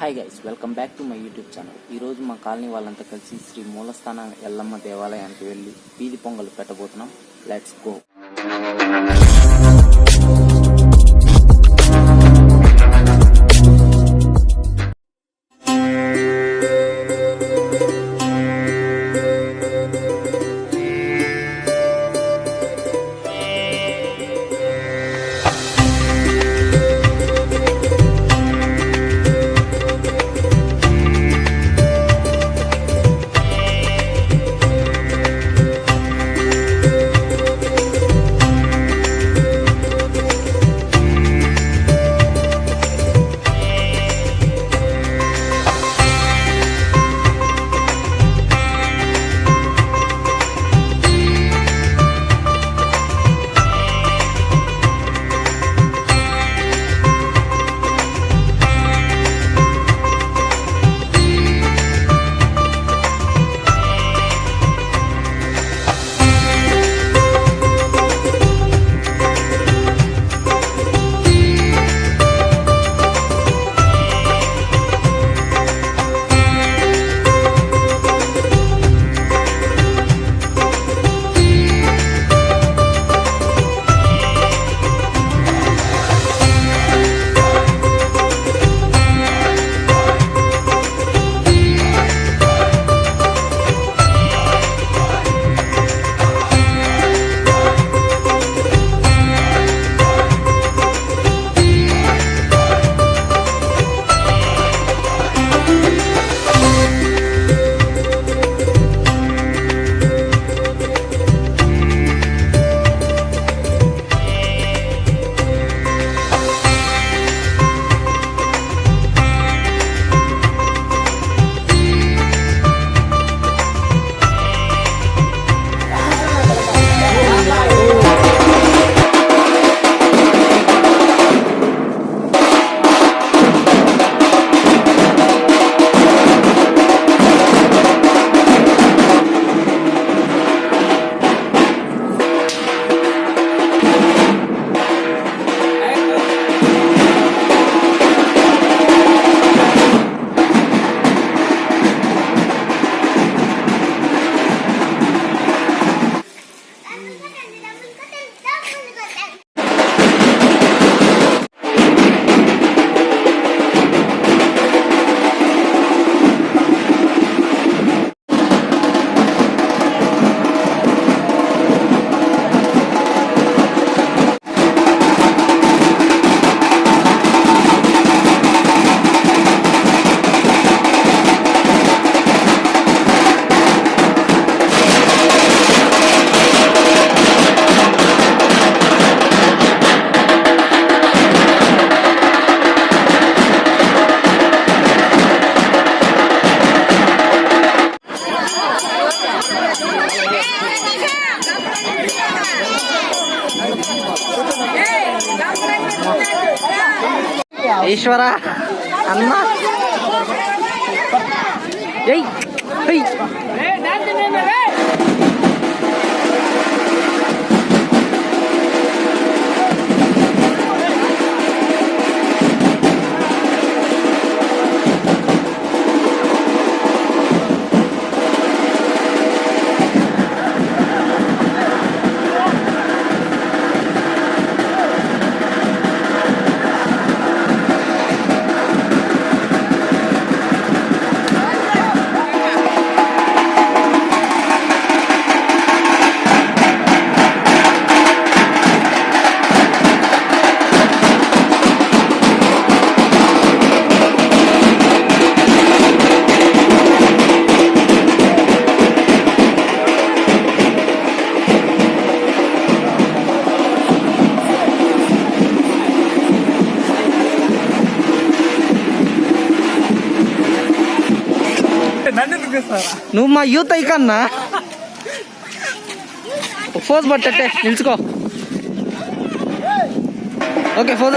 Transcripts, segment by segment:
Hi guys welcome back to my YouTube channel ఈరోజు మా colony వాళ్ళంతా కలిసి శ్రీ మూలస్థాన ఎల్లమ్మ దేవాలయానికి వెళ్ళి వీధి పొంగలు పెట్టబోతున్నాం. Let's go Eshwara. అన్న. ఎయ్ ఎయ్ నువ్వు మా యూత్ ఐకన్నా ఫోజ్ పట్టట్టే నిల్చుకో. Okay pose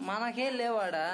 మనకేం లేవాడా?